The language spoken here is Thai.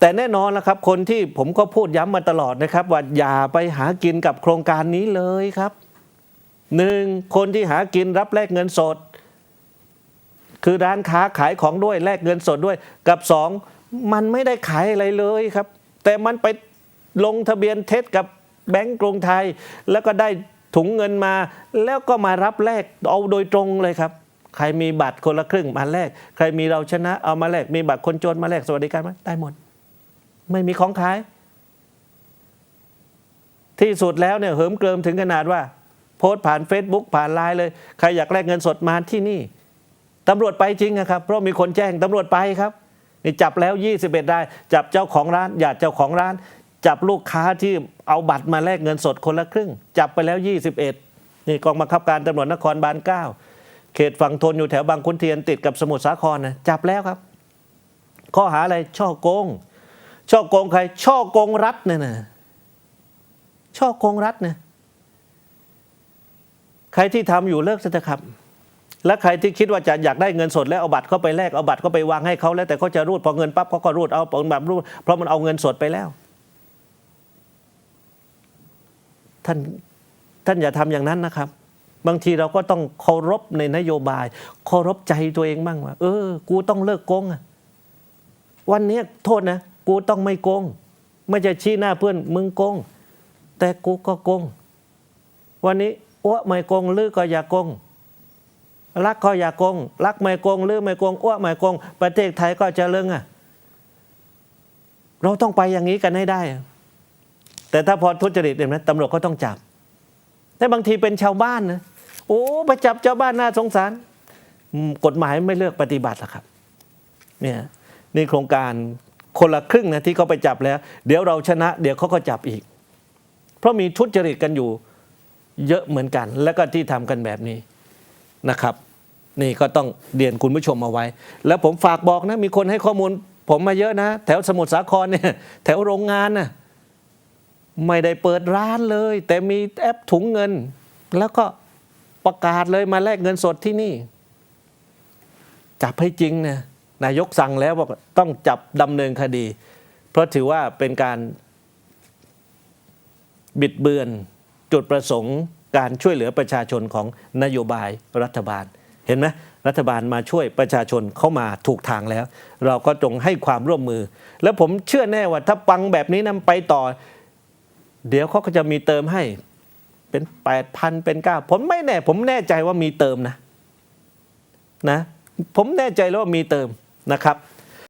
แต่แน่นอนแล้วครับคนที่ผมก็พูดย้ำมาตลอดนะครับ ว่าอย่าไปหากินกับโครงการนี้เลยครับหนึ่งคนที่หากินรับแลกเงินสด คือร้านค้าขายของด้วยแลกเงินสดด้วย กับสองมันไม่ได้ขายอะไรเลยครับ แต่มันไปลงทะเบียนเท็จกับแบงก์กรุงไทย แล้วก็ได้ถุงเงินมา แล้วก็มารับแลกเอาโดยตรงเลยครับ ใครมีบัตรคนละครึ่งมาแลกใครมีเราชนะเอามาแลกมีบัตรคนจนมาแลกสวัสดิการมาได้หมด ไม่มีของขาย ที่สุดแล้วเนี่ยเหิมเกริมถึงขนาดว่า โพสต์ผ่าน Facebook ผ่านไลน์เลย ใครอยากแลกเงินสดมาที่นี่ตำรวจไปจริงอะครับ เพราะมีคนแจ้งตำรวจไปครับนี่จับแล้ว 21ได้จับเจ้าของร้านญาติเจ้าของร้าน จับลูกค้าที่เอาบัตรมาแลกเงินสดคนละครึ่ง จับไปแล้ว 21 นี่กองบังคับการตำรวจนครบาล 9 เขตฝั่งทนอยู่แถวบางขุนเทียนติดกับสมุทรสาครนะจับแล้วครับ ข้อหาอะไรช่อโกง ช่อโกงใคร ช่อโกงรัฐเนี่ยนะช่อโกงรัฐเนี่ยใครที่ทำอยู่เลิกซะเถอะครับ และใครที่คิดว่าจะอยากได้เงินสดแล้วเอาบัตรเข้าไปแลกเอาบัตรเข้าไปวางให้เขาแล้วแต่เขาจะรูดพอเงินปั๊บเขาก็รูดเอาแบบรูดเพราะมันเอาเงินสดไปแล้ว ท่านท่านอย่าทำอย่างนั้นนะครับ บางทีเราก็ต้องเคารพในนโยบาย เคารพใจตัวเองบ้างว่า เออ กูต้องเลิกโกงอะวันนี้โทษนะ กูต้องไม่โกง ไม่จะชี้หน้าเพื่อนมึงโกง แต่กูก็โกง วันนี้อ้วไม่โกงลือก็อย่าโกงรักก็อย่าโกงรักไม่โกงลือไม่โกงอ้วไม่โกง ประเทศไทยก็เจะเริงอะเราต้องไปอย่างนี้กันให้ได้ แต่ถ้าพอทุจริตเนี่ยนะตำรวจก็ต้องจับ แต่บางทีเป็นชาวบ้านนะโอ้ไปจับชาวบ้านน่าสงสาร กฎหมายไม่เลือกปฏิบัติหรอกครับ เนี่ยนี่โครงการ คนละครึ่งนะที่เขาไปจับแล้ว เดี๋ยวเราชนะ เดี๋ยวเขาก็จับอีก เพราะมีทุจริตกันอยู่เยอะเหมือนกัน แล้วก็ที่ทำกันแบบนี้นะครับ นี่ก็ต้องเรียนคุณผู้ชมเอาไว้ แล้วผมฝากบอกนะ มีคนให้ข้อมูล ผมมาเยอะนะ แถวสมุทรสาครเนี่ยแถวโรงงานน่ะไม่ได้เปิดร้านเลย แต่มีแอปถุงเงิน แล้วก็ประกาศเลยมาแลกเงินสดที่นี่ จับให้จริงนะ นายกสั่งแล้วบอกต้องจับดำเนินคดี เพราะถือว่าเป็นการบิดเบือนจุดประสงค์การช่วยเหลือประชาชนของนโยบายรัฐบาล เห็นไหมรัฐบาลมาช่วยประชาชนเข้ามาถูกทางแล้ว เราก็จงให้ความร่วมมือ แล้วผมเชื่อแน่ว่าถ้าฟังแบบนี้นะไปต่อ เดี๋ยวเขาก็จะมีเติมให้เป็นแปดพันเป็นเก้าผมไม่แน่ ผมแน่ใจว่ามีเติมนะนะ ผมแน่ใจแล้วว่ามีเติม นะครับ